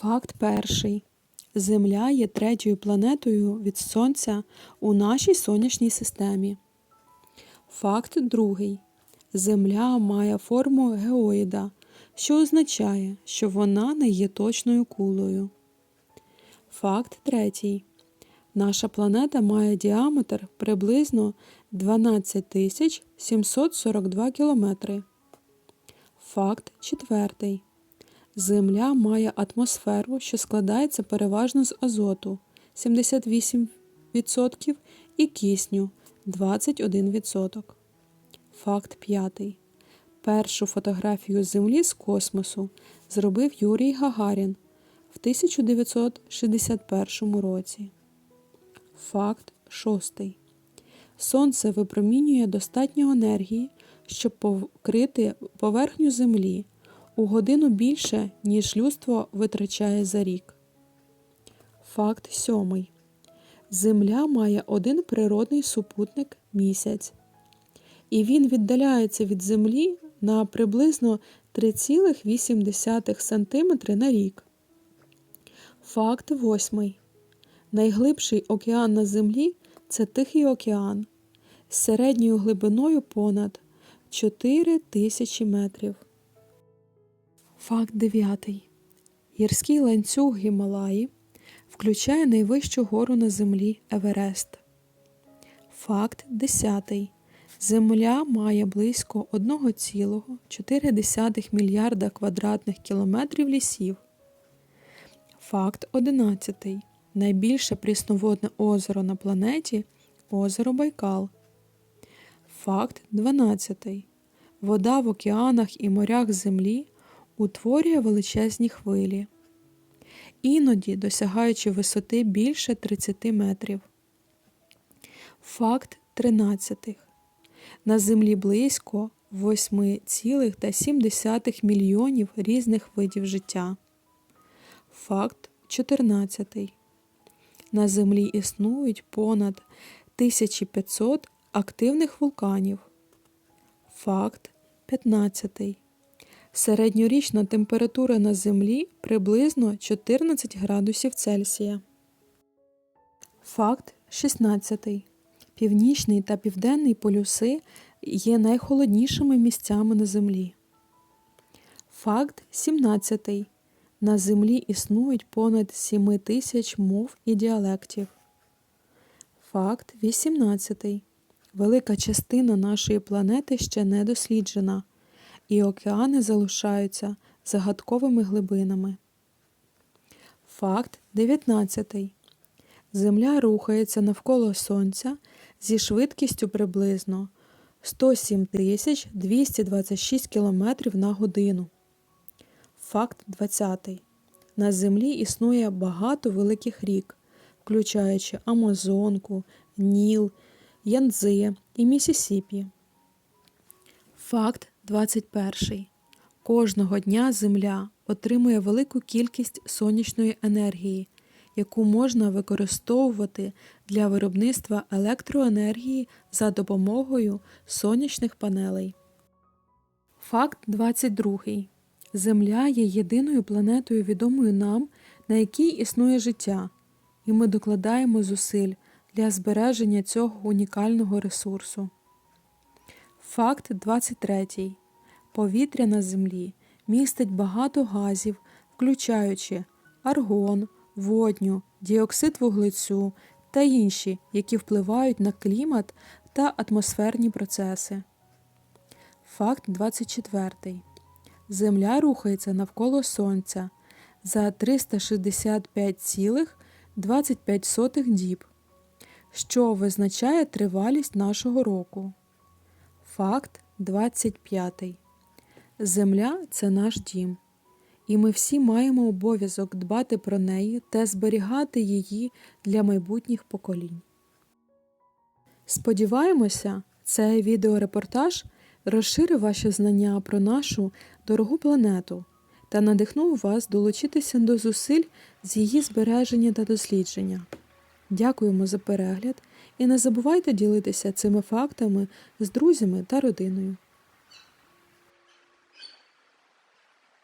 Факт перший. Земля є третьою планетою від Сонця у нашій сонячній системі. Факт другий. Земля має форму геоїда, що означає, що вона не є точною кулею. Факт третій. Наша планета має діаметр приблизно 12 742 кілометри. Факт четвертий. Земля має атмосферу, що складається переважно з азоту 78% і кисню 21%. Факт п'ятий. Першу фотографію Землі з космосу зробив Юрій Гагарін в 1961 році. Факт шостий. Сонце випромінює достатньо енергії, щоб покрити поверхню Землі у годину більше, ніж людство витрачає за рік. Факт сьомий. Земля має один природний супутник місяць, і він віддаляється від Землі на приблизно 3,8 см на рік. Факт восьмий. Найглибший океан на Землі це Тихий океан з середньою глибиною понад 4 тисячі метрів. Факт 9. Гірський ланцюг Гімалаї включає найвищу гору на землі Еверест. Факт 10. Земля має близько 1,4 мільярда квадратних кілометрів лісів. Факт 11. Найбільше прісноводне озеро на планеті озеро Байкал. Факт 12. Вода в океанах і морях Землі утворює величезні хвилі, іноді досягаючи висоти більше 30 метрів. Факт 13. На Землі близько 8,7 мільйонів різних видів життя. Факт 14. На Землі існують понад 1500 активних вулканів. Факт 15. Середньорічна температура на Землі приблизно 14 градусів Цельсія. Факт 16. Північний та південний полюси є найхолоднішими місцями на Землі. Факт 17. На Землі існують понад 7 тисяч мов і діалектів. Факт 18. Велика частина нашої планети ще не досліджена, і океани залишаються загадковими глибинами. Факт 19. Земля рухається навколо Сонця зі швидкістю приблизно 107 226 км на годину. Факт 20. На Землі існує багато великих рік, включаючи Амазонку, Ніл, Янцзи і Місісіпі. Факт 21. Кожного дня Земля отримує велику кількість сонячної енергії, яку можна використовувати для виробництва електроенергії за допомогою сонячних панелей. Факт 22. Земля є єдиною планетою відомою нам, на якій існує життя, і ми докладаємо зусиль для збереження цього унікального ресурсу. Факт 23. Повітря на Землі містить багато газів, включаючи аргон, водню, діоксид вуглецю та інші, які впливають на клімат та атмосферні процеси. Факт 24. Земля рухається навколо Сонця за 365,25 діб, що визначає тривалість нашого року. Факт 25. Земля це наш дім, і ми всі маємо обов'язок дбати про неї та зберігати її для майбутніх поколінь. Сподіваємося, цей відеорепортаж розширив ваші знання про нашу дорогу планету та надихнув вас долучитися до зусиль з її збереження та дослідження. Дякуємо за перегляд і не забувайте ділитися цими фактами з друзями та родиною.